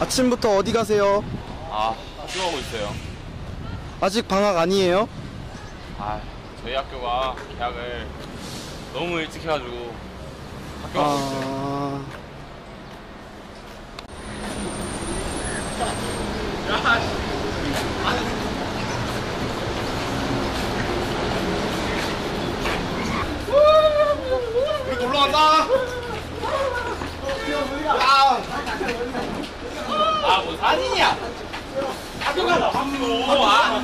아침부터 어디 가세요? 아, 학교 가고 있어요. 아직 방학 아니에요? 아, 저희 학교가 계약을 너무 일찍 해가지고 학교 가고 있어요. 아... 우리 놀러 간다. 아, 뭐 사진이야? 학교 가다 밥도 아,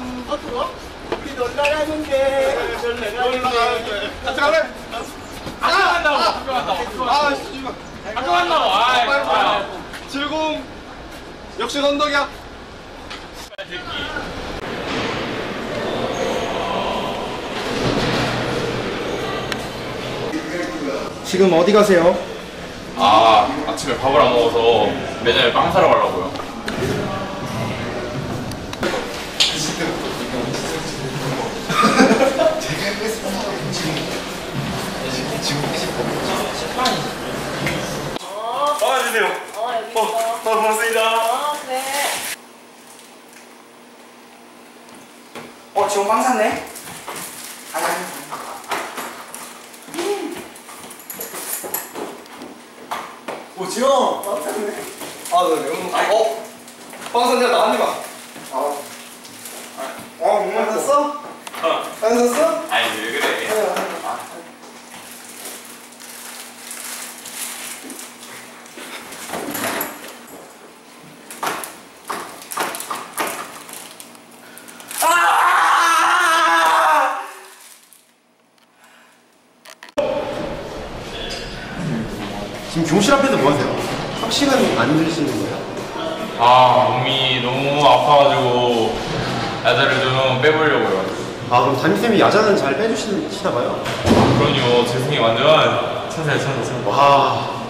우리 놀러 가는데. 놀러 가는데. 같이 갈래? 학교 간다고, 학교 간다고, 학교 간다고. 아, 씨발. 학교 간다고. 아이, 빨리 아, 가. 즐거움. 역시 선덕이야. 지금 어디 가세요? 아, 아침에 밥을 안 먹어서 매장에 빵 사러 가려고요. 아, 주세요. 어, 여기 어, 있어. 어, 고맙습니다. 어, 그래. 어, 지금 빵 샀네? 아니, 아니. 오, 지영. 빵 샀네? 아, 나 매운 거. 어? 빵 산자 나한 입만. 어. 어, 목만 샀어? 어. 빵 샀어? 아니, 왜 그래? 아, 지금 교실 앞에서 뭐 하세요? 학시간 안 들으시는 거예요? 아, 몸이 너무 아파가지고 야자를 좀 빼보려고요. 아 그럼 담임쌤이 야자는 잘 빼주시나 봐요? 그럼요, 재승이 완전 천사야, 천사, 천사. 와...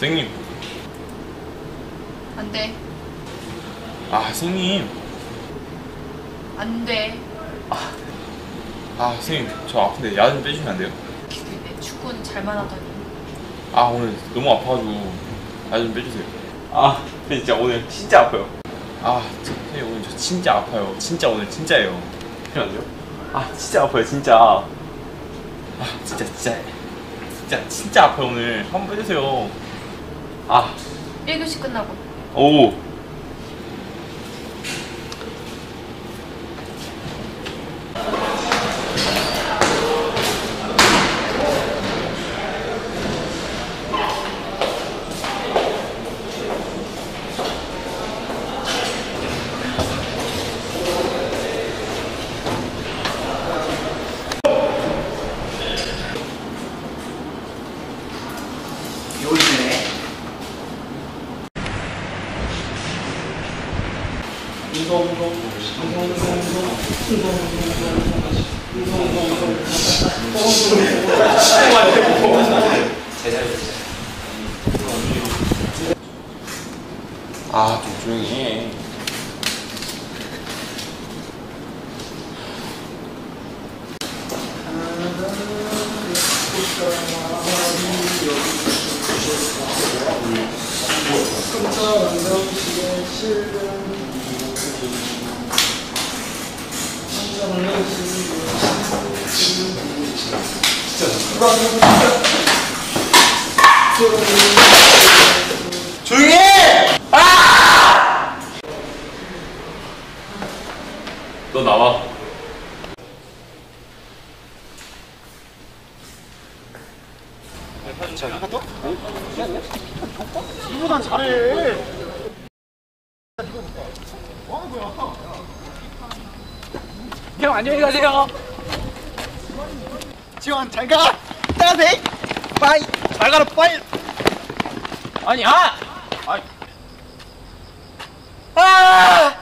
생님, 안 돼. 아, 선생님. 안 돼. 아, 선생님, 저 아픈데 야자 좀 빼주시면 안 돼요? 내 축구는 잘만 하더니. 아, 오늘 너무 아파가지고 야자 좀 빼주세요. 아, 근데 진짜 오늘 진짜 아파요. 아, 저, 선생님 오늘 저 진짜 아파요. 진짜 오늘 진짜예요. 괜찮으세요? 아, 진짜 아파요, 진짜. 아, 진짜, 진짜. 진짜, 진짜 아파요, 오늘. 한번 빼주세요. 아, 1교시 끝나고. 오. 아, 좀 조용히 해. 조용히 해! 너 나와. 형, 안녕히 가세요. 지원, 잘 가! 따세! 빠이! 잘 가라, 빠이! 아니, 아! 아!